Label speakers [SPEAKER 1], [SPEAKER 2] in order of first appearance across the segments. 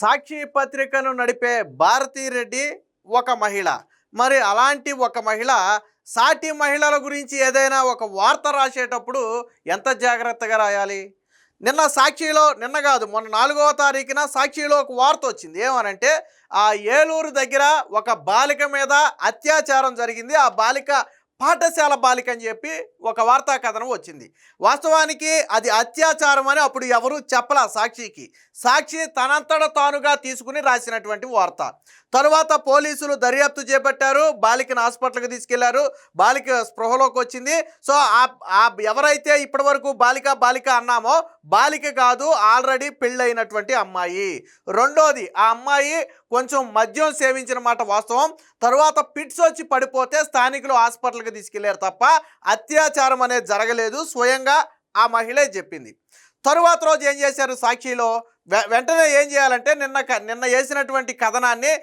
[SPEAKER 1] సాక్షి పత్రికను నడిపే భారతీరెడ్డి ఒక మహిళ. మరి అలాంటి ఒక మహిళ సాటి మహిళల గురించి ఏదైనా ఒక వార్త రాసేటప్పుడు ఎంత జాగ్రత్తగా రాయాలి? నిన్న సాక్షిలో నిన్న కాదు మొన్న నాలుగవ తారీఖున సాక్షిలో ఒక వార్త వచ్చింది. ఏమనంటే ఆ ఏలూరు దగ్గర ఒక బాలిక మీద అత్యాచారం జరిగింది. ఆ బాలిక పాఠశాల బాలిక అని చెప్పి ఒక వార్తా కథనం వచ్చింది. వాస్తవానికి అది అత్యాచారం అని అప్పుడు ఎవరు చెప్పల సాక్షికి. సాక్షి తనంతట తానుగా తీసుకుని రాసినటువంటి వార్త. తరువాత పోలీసులు దర్యాప్తు చేపట్టారు. బాలికను హాస్పిటల్కి తీసుకెళ్ళారు. బాలిక స్పృహలోకి వచ్చింది. సో ఆ ఎవరైతే ఇప్పటివరకు బాలిక బాలిక అన్నామో బాలిక కాదు ఆల్రెడీ పెళ్ళైనటువంటి అమ్మాయి. రెండోది ఆ అమ్మాయి కొంచెం మద్యం సేవించిన మాట వాస్తవం. తరువాత పిట్స్ వచ్చి పడిపోతే స్థానికులు హాస్పిటల్ హాస్పిటల్కి తీసుకెళ్ళారు తప్ప అత్యాచారం అనేది జరగలేదు. స్వయంగా ఆ మహిళే చెప్పింది. తరువాత రోజు ఏం చేశారు సాక్షిలో? వె- వెంటనే ఏం చేయాలంటే నిన్న క- నిన్న వేసినటువంటి కథనాన్ని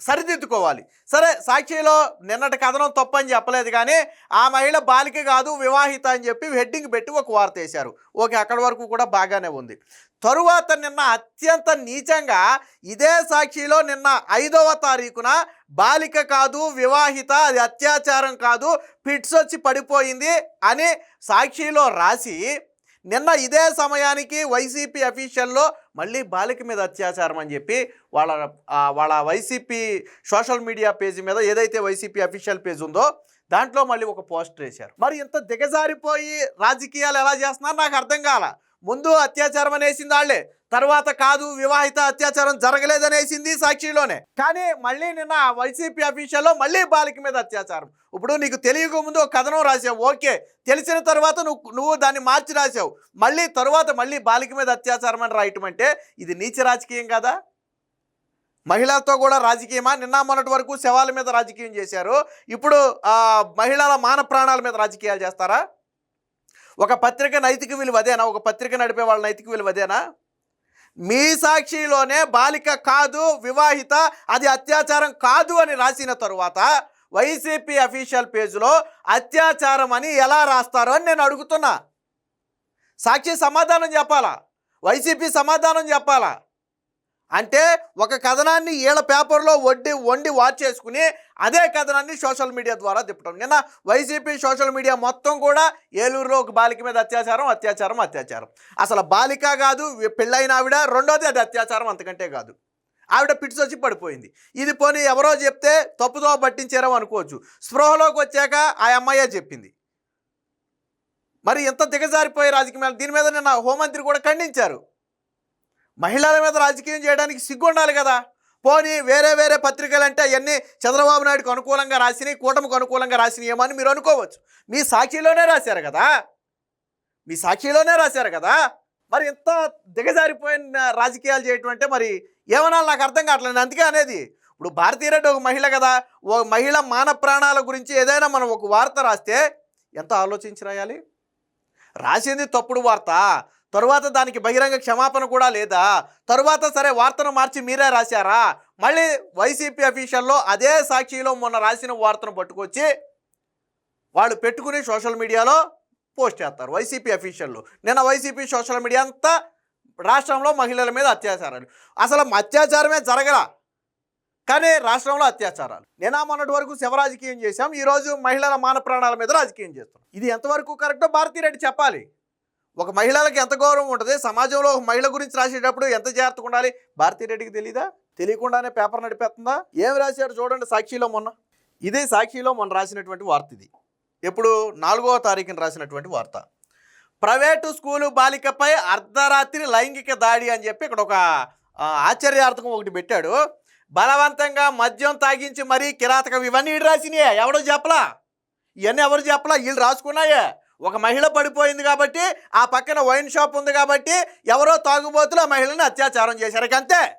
[SPEAKER 1] సరిదిద్దుకోవాలి. సరే సాక్షిలో నిన్నటి కథనం తప్పని చెప్పలేదు కానీ ఆ మహిళ బాలిక కాదు వివాహిత అని చెప్పి హెడ్డింగ్ పెట్టి ఒక వార్త వేశారు. ఓకే అక్కడి వరకు కూడా బాగానే ఉంది. తరువాత నిన్న అత్యంత నీచంగా ఇదే సాక్షిలో నిన్న ఐదవ తారీఖున బాలిక కాదు వివాహిత అది అత్యాచారం కాదు ఫిట్స్ వచ్చి పడిపోయింది అని సాక్షిలో రాసి నిన్న ఇదే సమయానికి వైసీపీ అఫీషియల్లో మళ్ళీ బాలిక మీద అత్యాచారం అని చెప్పి వాళ్ళ వాళ్ళ వైసీపీ సోషల్ మీడియా పేజీ మీద ఏదైతే వైసీపీ అఫీషియల్ పేజ్ ఉందో దాంట్లో మళ్ళీ ఒక పోస్ట్ వేశారు. మరి ఇంత దిగజారిపోయి రాజకీయాలు ఎలా చేస్తున్నారు? నాకు అర్థం కాల. ముందు అత్యాచారం అనేసింది వాళ్ళే. తర్వాత కాదు వివాహిత అత్యాచారం జరగలేదనేసింది సాక్షిలోనే. కానీ మళ్ళీ నిన్న వైసీపీ అఫీషియల్లో మళ్ళీ బాలిక మీద అత్యాచారం. ఇప్పుడు నీకు తెలియక ముందు ఒక కథనం రాసావు. ఓకే తెలిసిన తర్వాత నువ్వు నువ్వు దాన్ని మార్చి రాసావు. మళ్ళీ తరువాత మళ్ళీ బాలిక మీద అత్యాచారం అని రాయటం అంటే ఇది నీచ రాజకీయం కదా? మహిళలతో కూడా రాజకీయమా? నిన్న మొన్నటి వరకు శవాల మీద రాజకీయం చేశారు. ఇప్పుడు మహిళల మాన ప్రాణాల మీద రాజకీయాలు చేస్తారా? ఒక పత్రిక నైతిక విలువ అదేనా ఒక పత్రిక నడిపే వాళ్ళ నైతిక విలువ అదేనా మీ సాక్షిలోనే బాలిక కాదు వివాహిత అది అత్యాచారం కాదు అని రాసిన తరువాత వైసీపీ అఫీషియల్ పేజ్లో అత్యాచారం అని ఎలా రాస్తారో అని నేను అడుగుతున్నా. సాక్షి సమాధానం చెప్పాలా? వైసీపీ సమాధానం చెప్పాలా? అంటే ఒక కథనాన్ని ఈళ్ళ పేపర్లో వడ్డి వండి వాచ్ చేసుకుని అదే కథనాన్ని సోషల్ మీడియా ద్వారా తిప్పడం నిన్న వైసీపీ సోషల్ మీడియా మొత్తం కూడా ఏలూరులో ఒక బాలిక మీద అత్యాచారం అత్యాచారం అత్యాచారం. అసలు బాలిక కాదు పెళ్ళైన ఆవిడ రెండోది అది అత్యాచారం అంతకంటే కాదు. ఆవిడ పిట్స్ వచ్చి పడిపోయింది. ఇది పోనీ ఎవరో చెప్తే తప్పుదో పట్టించారో అనుకోవచ్చు. స్పృహలోకి వచ్చాక ఆ అమ్మాయే చెప్పింది. మరి ఎంత దిగజారిపోయే రాజకీయాలు దీని మీద నిన్న హోంమంత్రి కూడా ఖండించారు. మహిళల మీద రాజకీయం చేయడానికి సిగ్గు ఉండాలి కదా. పోనీ వేరే వేరే పత్రికలు అంటే అవన్నీ చంద్రబాబు నాయుడుకు అనుకూలంగా రాసినాయి కూటమికి అనుకూలంగా రాసినాయేమని ఏమో అని మీరు అనుకోవచ్చు. మీ సాక్షిలోనే రాశారు కదా. మీ సాక్షిలోనే రాశారు కదా. మరి ఇంత దిగజారిపోయిన రాజకీయాలు చేయటం అంటే మరి ఏమన్నా నాకు అర్థం కావట్లేదు. అందుకే అనేది ఇప్పుడు భారతీయరెడ్డి ఒక మహిళ కదా. ఓ మహిళ మాన ప్రాణాల గురించి ఏదైనా మనం ఒక వార్త రాస్తే ఎంత ఆలోచించి రాయాలి? రాసింది తప్పుడు వార్త. తరువాత దానికి బహిరంగ క్షమాపణ కూడా లేదా? తరువాత సరే వార్తను మార్చి మీరే రాశారా? మళ్ళీ వైసీపీ అఫీషియల్లో అదే సాక్షిలో మొన్న రాసిన వార్తను పట్టుకొచ్చి వాళ్ళు పెట్టుకుని సోషల్ మీడియాలో పోస్ట్ చేస్తారు వైసీపీ అఫీషియల్లు. నిన్న వైసీపీ సోషల్ మీడియా అంతా రాష్ట్రంలో మహిళల మీద అత్యాచారాలు. అసలు అత్యాచారమే జరగల. కానీ రాష్ట్రంలో అత్యాచారాలు. నిన్న మొన్నటి వరకు శవ రాజకీయం చేశాం. ఈరోజు మహిళల మాన ప్రాణాల మీద రాజకీయం చేస్తాం ఇది ఎంతవరకు కరెక్టో భారతీరెడ్డి చెప్పాలి. ఒక మహిళలకు ఎంత గౌరవం ఉంటుంది? సమాజంలో ఒక మహిళ గురించి రాసేటప్పుడు ఎంత జాగ్రత్తగా ఉండాలి? భారతీరెడ్డికి తెలీదా? తెలియకుండానే పేపర్ నడిపేస్తుందా? ఏం రాశారు చూడండి సాక్షిలో మొన్న. ఇదే సాక్షిలో మొన్న రాసినటువంటి వార్త ఇది. ఎప్పుడు? నాలుగవ తారీఖున రాసినటువంటి వార్త. ప్రైవేటు స్కూలు బాలికపై అర్ధరాత్రి లైంగిక దాడి అని చెప్పి ఇక్కడ ఒక ఆశ్చర్యార్థకం ఒకటి పెట్టాడు. బలవంతంగా మద్యం తాగించి మరీ కిరాతకం ఇవన్నీ ఈడు రాసినాయే. ఎవడో చెప్పలా? ఇవన్నీ ఎవరు చెప్పలా? వీళ్ళు రాసుకున్నాయే. ఒక మహిళ పడిపోయింది కాబట్టి ఆ పక్కన వైన్ షాప్ ఉంది కాబట్టి ఎవరో తాగుబోతులు ఆ మహిళని అత్యాచారం చేశారు. అంతే.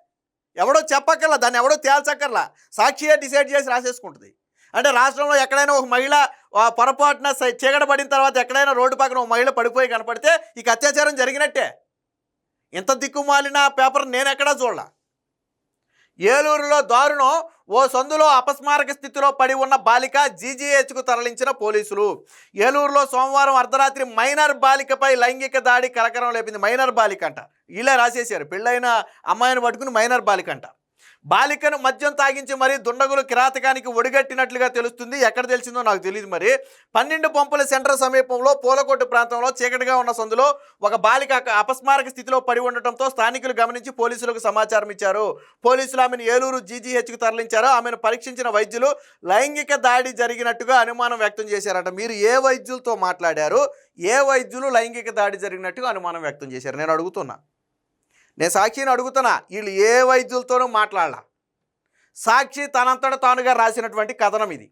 [SPEAKER 1] ఎవడో చెప్పక్కర్లా దాన్ని ఎవడో తేల్చక్కర్లా. సాక్షియే డిసైడ్ చేసి రాసేసుకుంటుంది. అంటే రాష్ట్రంలో ఎక్కడైనా ఒక మహిళ పొరపాటున సై- చీకట పడిన తర్వాత ఎక్కడైనా రోడ్డు పక్కన ఒక మహిళ పడిపోయి కనపడితే ఇక అత్యాచారం జరిగినట్టే. ఇంత దిక్కుమాలిన పేపర్ నేను ఎక్కడా చూడలా. ఏలూరులో దారుణం. ఓ సందులో అపస్మారక స్థితిలో పడి ఉన్న బాలిక జీజీహెచ్కు తరలించిన పోలీసులు. ఏలూరులో సోమవారం అర్ధరాత్రి మైనర్ బాలికపై లైంగిక దాడి కలకరం లేపింది మైనర్ బాలిక అంట. ఇలా రాసేశారు. పెళ్ళైన అమ్మాయిని పట్టుకుని మైనర్ బాలిక అంటారు బాలికను మద్యం తాగించి మరీ దుండగులు కిరాతకానికి ఒడిగట్టినట్లుగా తెలుస్తుంది. ఎక్కడ తెలిసిందో నాకు తెలియదు మరి. పన్నెండు పంపుల సెంటర్ సమీపంలో పూలకొట్టు ప్రాంతంలో చీకటిగా ఉన్న సందులో ఒక బాలిక అపస్మారక స్థితిలో పడి ఉండటంతో స్థానికులు గమనించి పోలీసులకు సమాచారం ఇచ్చారు. పోలీసులు ఆమెను ఏలూరు జీజీహెచ్కు తరలించారు. ఆమెను పరీక్షించిన వైద్యులు లైంగిక దాడి జరిగినట్టుగా అనుమానం వ్యక్తం చేశారట. మీరు ఏ వైద్యులతో మాట్లాడారు? ఏ వైద్యులు లైంగిక దాడి జరిగినట్టుగా అనుమానం వ్యక్తం చేశారు? నేను అడుగుతున్నా. నేను సాక్షిని అడుగుతున్నా వీళ్ళు ఏ వైద్యులతోనూ మాట్లాడాల. సాక్షి తనంతట తానుగా రాసినటువంటి కథనం ఇది.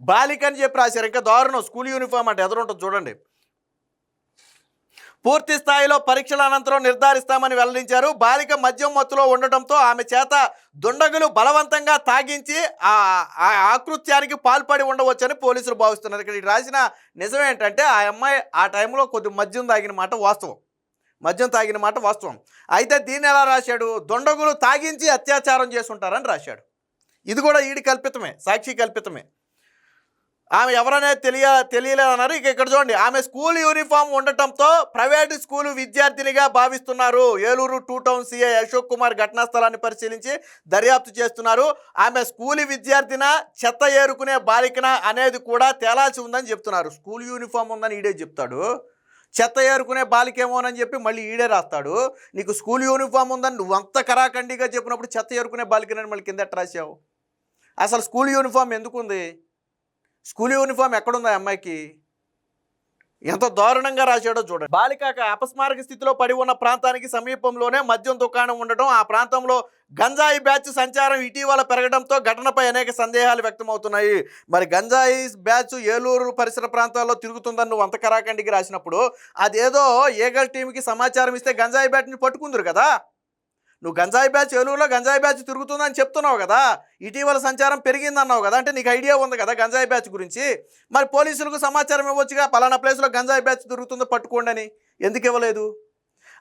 [SPEAKER 1] బాలిక అని చెప్పి రాశారు. ఇంకా దారుణం. స్కూల్ యూనిఫామ్ అంటే ఎదురుంటుంది చూడండి. పూర్తి స్థాయిలో పరీక్షల అనంతరం నిర్ధారిస్తామని వెల్లడించారు. బాలిక మద్యం మత్తులో ఉండటంతో ఆమె చేత దుండగులు బలవంతంగా తాగించి ఆ ఆ ఆకృత్యానికి పాల్పడి ఉండవచ్చని పోలీసులు భావిస్తున్నారు. ఇక్కడ రాసిన నిజం ఏంటంటే ఆ అమ్మాయి ఆ టైంలో కొద్ది మద్యం తాగిన మాట వాస్తవం. మద్యం తాగిన మాట వాస్తవం. అయితే దీన్ని ఎలా రాశాడు? దొండగులు తాగించి అత్యాచారం చేసుంటారని రాశాడు. ఇది కూడా ఈడి కల్పితమే సాక్షి కల్పితమే. ఆమె ఎవరనే తెలియ తెలియలేదన్నారు. ఇక ఇక్కడ చూడండి ఆమె స్కూల్ యూనిఫామ్ ఉండటంతో ప్రైవేటు స్కూలు విద్యార్థినిగా భావిస్తున్నారు. Eluru two town CA Ashok Kumar ఘటనా స్థలాన్ని పరిశీలించి దర్యాప్తు చేస్తున్నారు. ఆమె స్కూల్ విద్యార్థిన చెత్త ఏరుకునే బాలికన అనేది కూడా తేలాల్సి ఉందని చెప్తున్నారు. స్కూల్ యూనిఫామ్ ఉందని ఈడే చెప్తాడు. చెత్త ఏరుకునే బాలికేమోనని చెప్పి మళ్ళీ ఈడే రాస్తాడు. నీకు స్కూల్ యూనిఫామ్ ఉందని నువ్వు అంత కరాఖండిగా చెప్పినప్పుడు చెత్త ఏరుకునే బాలికనని మళ్ళీ కింద రాసావు అసలు స్కూల్ యూనిఫామ్ ఎందుకుంది? స్కూల్ యూనిఫామ్ ఎక్కడుందా అమ్మాయికి? ఎంత దారుణంగా రాశాడో చూడండి. బాలిక అపస్మారక స్థితిలో పడి ఉన్న ప్రాంతానికి సమీపంలోనే మద్యం దుకాణం ఉండటం ఆ ప్రాంతంలో గంజాయి బ్యాచ్ సంచారం ఇటీవల పెరగడంతో ఘటనపై అనేక సందేహాలు వ్యక్తమవుతున్నాయి. మరి గంజాయి బ్యాచ్ ఏలూరు పరిసర ప్రాంతాల్లో తిరుగుతుందని నువ్వు అంత కరాఖండికి రాసినప్పుడు అదేదో ఏగల్ టీంకి సమాచారం ఇస్తే గంజాయి బ్యాట్ని పట్టుకుందరు కదా? నువ్వు గంజాయి బ్యాచ్ ఏలూరులో గంజాయి బ్యాచ్ తిరుగుతుందని చెప్తున్నావు కదా ఇటీవల సంచారం పెరిగిందన్నావు కదా అంటే నీకు ఐడియా ఉంది కదా గంజాయి బ్యాచ్ గురించి. మరి పోలీసులకు సమాచారం ఇవ్వచ్చుగా పలానా ప్లేస్లో గంజాయి బ్యాచ్ దొరుకుతుందో పట్టుకోండి అని. ఎందుకు ఇవ్వలేదు?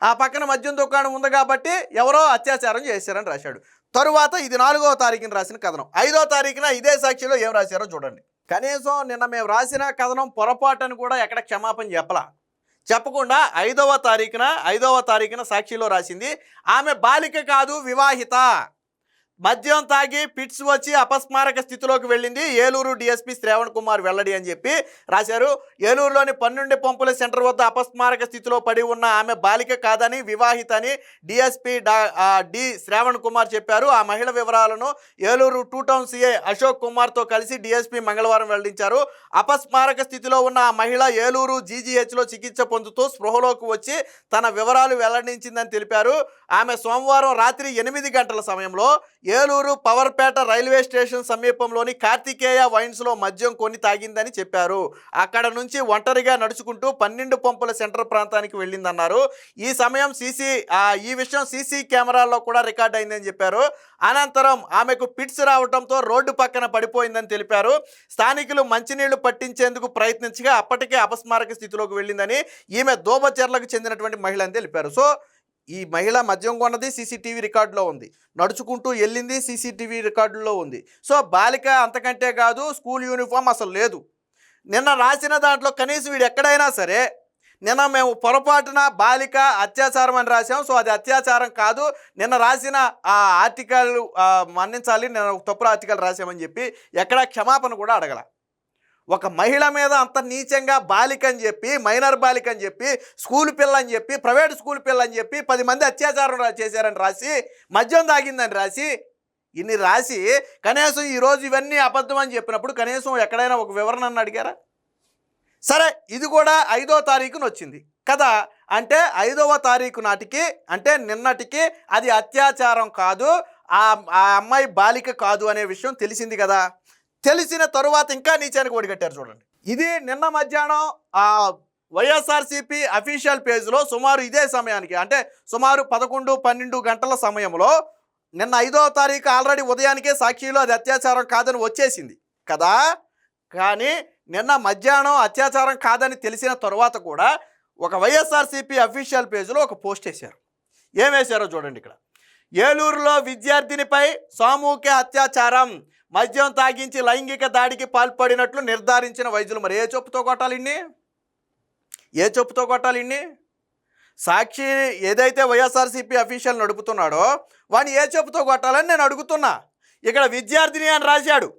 [SPEAKER 1] ఆ పక్కన మద్యం దుకాణం ఉంది కాబట్టి ఎవరో అత్యాచారం చేశారని రాశాడు. తరువాత ఇది నాలుగవ తారీఖున రాసిన కథనం. ఐదో తారీఖున ఇదే సాక్షిలో ఏం రాశారో చూడండి. కనీసం నిన్న మేము రాసిన కథనం పొరపాటు అని కూడా ఎక్కడ క్షమాపణ చెప్పలా. చెప్పకుండా ఐదవ తారీఖున ఐదవ తారీఖున సాక్షిలో రాసింది ఆమె బాలిక కాదు వివాహిత. మద్యం తాగి పిట్స్ వచ్చి అపస్మారక స్థితిలోకి వెళ్ళింది ఏలూరు డిఎస్పీ శ్రావణ్ కుమార్ వెల్లడి అని చెప్పి రాశారు. ఏలూరులోని పన్నెండు పంపుల సెంటర్ వద్ద అపస్మారక స్థితిలో పడి ఉన్న ఆమె బాలిక కాదని వివాహిత అని డిఎస్పి డా డి శ్రావణ్ కుమార్ చెప్పారు. ఆ మహిళ వివరాలను Eluru two town CI Ashok కుమార్తో కలిసి డిఎస్పీ మంగళవారం వెల్లడించారు. అపస్మారక స్థితిలో ఉన్న ఆ మహిళ ఏలూరు జీజీహెచ్లో చికిత్స పొందుతూ స్పృహలోకి వచ్చి తన వివరాలు వెల్లడించిందని తెలిపారు. ఆమె సోమవారం రాత్రి ఎనిమిది గంటల సమయంలో ఏలూరు పవర్పేట రైల్వే స్టేషన్ సమీపంలోని కార్తికేయ వైన్స్లో మద్యం కొని తాగిందని చెప్పారు. అక్కడ నుంచి ఒంటరిగా నడుచుకుంటూ పన్నెండు పంపుల సెంటర్ ప్రాంతానికి వెళ్ళిందన్నారు. ఈ సమయం సీసీ ఈ విషయం సీసీ కెమెరాల్లో కూడా రికార్డ్ అయిందని చెప్పారు. అనంతరం ఆమెకు పిట్స్ రావడంతో రోడ్డు పక్కన పడిపోయిందని తెలిపారు. స్థానికులు మంచినీళ్ళు పట్టించేందుకు ప్రయత్నించగా అప్పటికే అపస్మారక స్థితిలోకి వెళ్ళిందని ఈమె దోబచెర్లకు చెందినటువంటి మహిళ అని తెలిపారు. సో ఈ మహిళ మద్యం కొన్నది సీసీటీవీ రికార్డులో ఉంది. నడుచుకుంటూ వెళ్ళింది సీసీటీవీ రికార్డులో ఉంది. సో బాలిక అంతకంటే కాదు స్కూల్ యూనిఫామ్ అసలు లేదు. నిన్న రాసిన దాంట్లో కనీసం వీడు ఎక్కడైనా సరే నిన్న మేము పొరపాటున బాలిక అత్యాచారం అని రాసాం సో అది అత్యాచారం కాదు. నిన్న రాసిన ఆ ఆర్టికల్ మన్నించాలి నేను తప్పుడు ఆర్టికల్ రాసామని చెప్పి ఎక్కడా క్షమాపణ కూడా అడగల. ఒక మహిళ మీద అంత నీచంగా బాలిక అని చెప్పి మైనర్ బాలిక అని చెప్పి స్కూల్ పిల్ల అని చెప్పి ప్రైవేట్ స్కూల్ పిల్ల అని చెప్పి పది మంది అత్యాచారం చేశారని రాసి మద్యం తాగిందని రాసి ఇన్ని రాసి కనీసం ఈరోజు ఇవన్నీ అబద్ధం అని చెప్పినప్పుడు కనీసం ఎక్కడైనా ఒక వివరణ అడిగారా? సరే ఇది కూడా ఐదో తారీఖున వచ్చింది. కదా అంటే ఐదవ తారీఖు నాటికి అంటే నిన్నటికి అది అత్యాచారం కాదు ఆ ఆ అమ్మాయి బాలిక కాదు అనే విషయం తెలిసింది కదా. తెలిసిన తరువాత ఇంకా నీచానికి ఒడిగట్టారు చూడండి. ఇది నిన్న మధ్యాహ్నం ఆ వైఎస్ఆర్సీపీ అఫీషియల్ పేజ్లో సుమారు ఇదే సమయానికి అంటే సుమారు పదకొండు పన్నెండు గంటల సమయంలో నిన్న ఐదో తారీఖు ఆల్రెడీ ఉదయానికే సాక్షిలో అది అత్యాచారం కాదని వచ్చేసింది కదా. కానీ నిన్న మధ్యాహ్నం అత్యాచారం కాదని తెలిసిన తరువాత కూడా ఒక వైఎస్ఆర్సీపీ అఫీషియల్ పేజ్లో ఒక పోస్ట్ వేశారు. ఏం వేశారో చూడండి ఇక్కడ. ఏలూరులో విద్యార్థినిపై సామూహిక అత్యాచారం మద్యం తాగించి లైంగిక దాడికి పాల్పడినట్లు నిర్ధారించిన వైద్యులు మరి ఏ చెప్పుతో కొట్టాలి ఇన్ని? ఏ చెప్పుతో కొట్టాలి ఇన్ని? సాక్షి ఏదైతే వైఎస్ఆర్సీపీ అఫీషియల్ నడుపుతున్నాడో వాడిని ఏ చెప్పుతో కొట్టాలని నేను అడుగుతున్నా. ఇక్కడ విద్యార్థిని అని రాశాడు.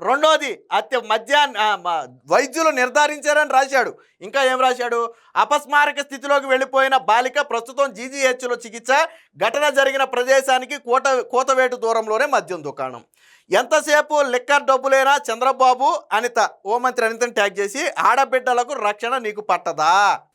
[SPEAKER 1] రెండోది అత్య మధ్యాహ్న మ- వైద్యులు నిర్ధారించారని రాశాడు. ఇంకా ఏం రాశాడు? అపస్మారక స్థితిలోకి వెళ్ళిపోయిన బాలిక ప్రస్తుతం జీజీహెచ్లో చికిత్స ఘటన జరిగిన ప్రదేశానికి కోట కోతవేటు దూరంలోనే మద్యం దుకాణం. ఎంతసేపు లిక్కర్ డబ్బులేనా చంద్రబాబు? అనిత ఓ మంత్రి అనితని ట్యాగ్ చేసి ఆడబిడ్డలకు రక్షణ నీకు పట్టదా?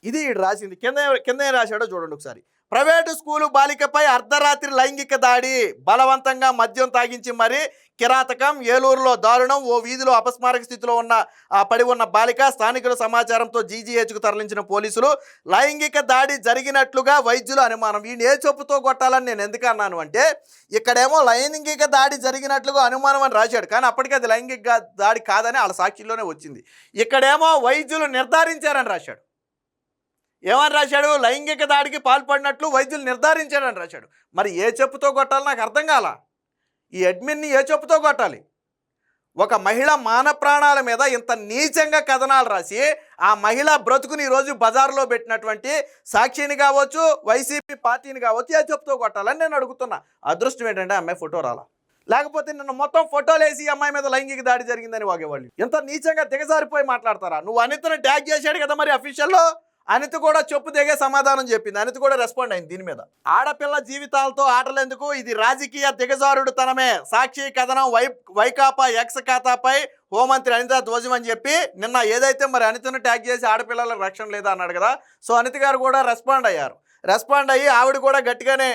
[SPEAKER 1] ఇది ఈడు రాసింది. కింద కింద ఏం రాశాడో చూడండి ఒకసారి. ప్రైవేటు స్కూలు బాలికపై అర్ధరాత్రి లైంగిక దాడి బలవంతంగా మద్యం తాగించి మరీ కిరాతకం ఏలూరులో దారుణం ఓ వీధిలో అపస్మారక స్థితిలో ఉన్న ఆ, పడి ఉన్న బాలిక స్థానికుల సమాచారంతో జీజీహెచ్కు తరలించిన పోలీసులు లైంగిక దాడి జరిగినట్లుగా వైద్యులు అనుమానం. ఈయన ఏ చెప్పుతో కొట్టాలని నేను ఎందుకు అన్నాను అంటే ఇక్కడేమో లైంగిక దాడి జరిగినట్లుగా అనుమానం అని రాశాడు. కానీ అప్పటికే అది లైంగిక దాడి కాదని వాళ్ళ సాక్షిలోనే వచ్చింది. ఇక్కడేమో వైద్యులు నిర్ధారించారని రాశాడు. ఏమని రాశాడు? లైంగిక దాడికి పాల్పడినట్లు వైద్యులు నిర్ధారించాడని రాశాడు. మరి ఏ చెప్పుతో కొట్టాలి నాకు అర్థం కాల. ఈ అడ్మిన్ని ఏ చెప్పుతో కొట్టాలి? ఒక మహిళ మాన ప్రాణాల మీద ఇంత నీచంగా కథనాలు రాసి ఆ మహిళ బ్రతుకుని ఈరోజు బజార్లో పెట్టినటువంటి సాక్షిని కావచ్చు వైసీపీ పార్టీని కావచ్చు ఏ చెప్పుతో కొట్టాలని నేను అడుగుతున్నా. అదృష్టం ఏంటంటే ఆ అమ్మాయి ఫోటో రాలా. లేకపోతే నిన్న మొత్తం ఫోటోలు వేసి ఈ అమ్మాయి మీద లైంగిక దాడి జరిగిందని వాగేవాళ్ళు. ఎంత నీచంగా దిగజారిపోయి మాట్లాడతారా? నువ్వు అనితను ట్యాగ్ చేశాడు కదా మరి అఫీషియల్లో అనిత కూడా చెప్పు దిగే సమాధానం చెప్పింది. అనిత కూడా రెస్పాండ్ అయింది దీని మీద. ఆడపిల్ల జీవితాలతో ఆటలేందుకు ఇది రాజకీయ దిగజారుడు తనమే. సాక్షి కథనం వై వైకాపా ఎక్స్ ఖాతాపై హోంమంత్రి అనిత ధ్వజం అని చెప్పి నిన్న ఏదైతే మరి అనితను ట్యాగ్ చేసి ఆడపిల్లలకు రక్షణ లేదా అన్నాడు కదా సో అనిత గారు కూడా రెస్పాండ్ అయ్యారు. రెస్పాండ్ అయ్యి ఆవిడ కూడా గట్టిగానే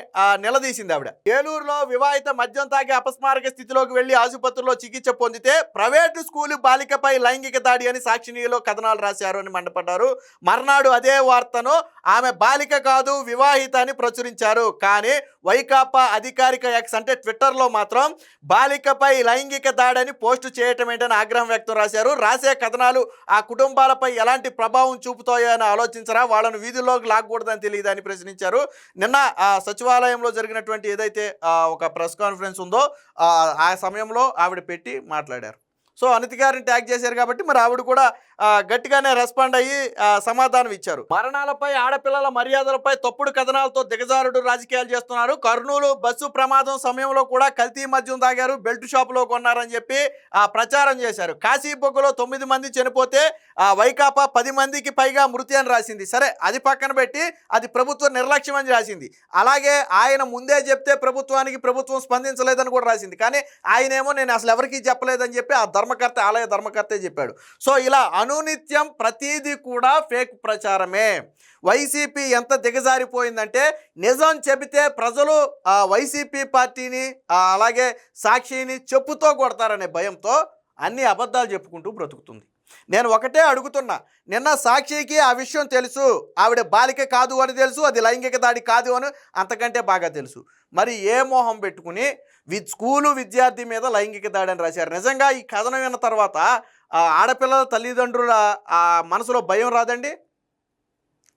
[SPEAKER 1] నిలదీసింది ఆవిడ. ఏలూరులో వివాహిత మద్యం తాగి అపస్మారక స్థితిలోకి వెళ్ళి ఆసుపత్రిలో చికిత్స పొందితే ప్రైవేటు స్కూలు బాలికపై లైంగిక దాడి అని సాక్షినిలో కథనాలు రాశారు అని మండపడ్డారు. మర్నాడు అదే వార్తను ఆమె బాలిక కాదు వివాహిత అని ప్రచురించారు. కానీ వైకాపా అధికారిక ఎక్స్ అంటే ట్విట్టర్లో మాత్రం బాలికపై లైంగిక దాడని పోస్టు చేయటం ఏంటని ఆగ్రహం వ్యక్తం రాశారు. రాసే కథనాలు ఆ కుటుంబాలపై ఎలాంటి ప్రభావం చూపుతాయో అని ఆలోచించరా? వాళ్ళను వీధుల్లోకి లాగకూడదని తెలియదు అని ప్రశ్నించారు. నిన్న ఆ సచివాలయంలో జరిగినటువంటి ఏదైతే ఒక ప్రెస్ కాన్ఫరెన్స్ ఉందో ఆ సమయంలో ఆవిడ పెట్టి మాట్లాడారు. సో అనితి గారిని ట్యాగ్ చేశారు కాబట్టి మరి ఆవిడ కూడా గట్టిగానే రెస్పాండ్ అయ్యి సమాధానం ఇచ్చారు. మరణాలపై ఆడపిల్లల మర్యాదలపై తప్పుడు కథనాలతో దిగజారుడు రాజకీయాలు చేస్తున్నారు. కర్నూలు బస్సు ప్రమాదం సమయంలో కూడా కల్తీ మద్యం తాగారు బెల్ట్ షాపులో కొన్నారని చెప్పి ఆ ప్రచారం చేశారు. కాశీబొగ్గులో తొమ్మిది మంది చనిపోతే ఆ వైకాపా పది మందికి పైగా మృతి అని రాసింది. సరే అది పక్కన పెట్టి అది ప్రభుత్వ నిర్లక్ష్యం అని రాసింది. అలాగే ఆయన ముందే చెప్తే ప్రభుత్వానికి ప్రభుత్వం స్పందించలేదని కూడా రాసింది. కానీ ఆయనేమో నేను అసలు ఎవరికీ చెప్పలేదని చెప్పి ఆ ధర్మకర్త ఆలయ ధర్మకర్తే చెప్పాడు. సో ఇలా అనునిత్యం ప్రతీది కూడా ఫేక్ ప్రచారమే. వైసీపీ ఎంత దిగజారిపోయిందంటే నిజం చెబితే ప్రజలు ఆ వైసీపీ పార్టీని అలాగే సాక్షిని చెప్పుతో కొడతారనే భయంతో అన్ని అబద్ధాలు చెప్పుకుంటూ బ్రతుకుతుంది. నేను ఒకటే అడుగుతున్నా నిన్న సాక్షికి ఆ విషయం తెలుసు ఆవిడ బాలిక కాదు అని తెలుసు అది లైంగిక దాడి కాదు అని అంతకంటే బాగా తెలుసు. మరి ఏ మోహం పెట్టుకుని వి స్కూలు విద్యార్థి మీద లైంగిక దాడి అని రాశారు. నిజంగా ఈ కథనం విన్న తర్వాత ఆడపిల్లల తల్లిదండ్రుల మనసులో భయం రాదండి?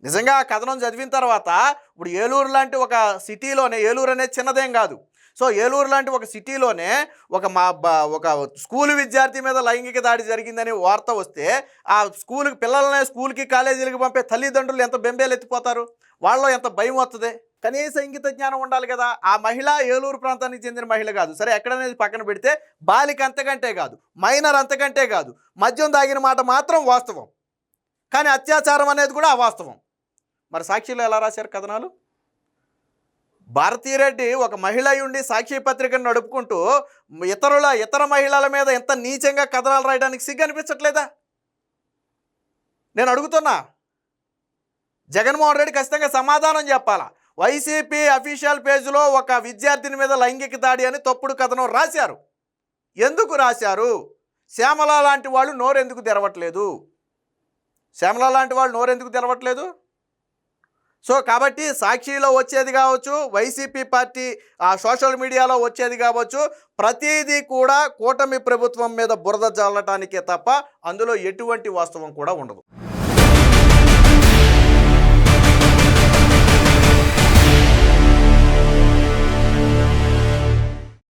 [SPEAKER 1] నిజంగా ఆ కథనం చదివిన తర్వాత ఇప్పుడు ఏలూరు లాంటి ఒక సిటీలోనే ఏలూరు అనేది చిన్నదేం కాదు. సో ఏలూరు లాంటి ఒక సిటీలోనే ఒక మా బ- ఒక స్కూల్ విద్యార్థి మీద లైంగిక దాడి జరిగిందని వార్త వస్తే ఆ స్కూల్కి పిల్లల్ని స్కూల్కి కాలేజీలకి పంపే తల్లిదండ్రులు ఎంత బెంబేలు ఎత్తిపోతారు? వాళ్ళలో ఎంత భయం వస్తుంది కనీస ఇంగిత జ్ఞానం ఉండాలి కదా. ఆ మహిళ ఏలూరు ప్రాంతానికి చెందిన మహిళ కాదు. సరే ఎక్కడనేది పక్కన పెడితే బాలిక అంతకంటే కాదు మైనర్ అంతకంటే కాదు. మద్యం తాగిన మాట మాత్రం వాస్తవం. కానీ అత్యాచారం అనేది కూడా అవాస్తవం. మరి సాక్షిలో ఎలా రాశారు కథనాలు? భారతీరెడ్డి ఒక మహిళ ఉండి సాక్షి పత్రికను నడుపుకుంటూ ఇతరుల ఇతర మహిళల మీద ఎంత నీచంగా కథనాలు రాయడానికి సిగ్గు అనిపించట్లేదా నేను అడుగుతున్నా. జగన్మోహన్ రెడ్డి ఖచ్చితంగా సమాధానం చెప్పాలా? వైసీపీ అఫీషియల్ పేజ్లో ఒక విద్యార్థిని మీద లైంగిక దాడి అని తప్పుడు కథనం రాశారు. ఎందుకు రాశారు? శ్యామల లాంటి వాళ్ళు నోరెందుకు తెరవట్లేదు? శ్యామల లాంటి వాళ్ళు నోరెందుకు తెరవట్లేదు? సో కాబట్టి సాక్షిలో వచ్చేది కావచ్చు వైసీపీ పార్టీ ఆ సోషల్ మీడియాలో వచ్చేది కావచ్చు ప్రతిదీ కూడా కూటమి ప్రభుత్వం మీద బురద జల్లటానికే తప్ప అందులో ఎటువంటి వాస్తవం కూడా ఉండదు.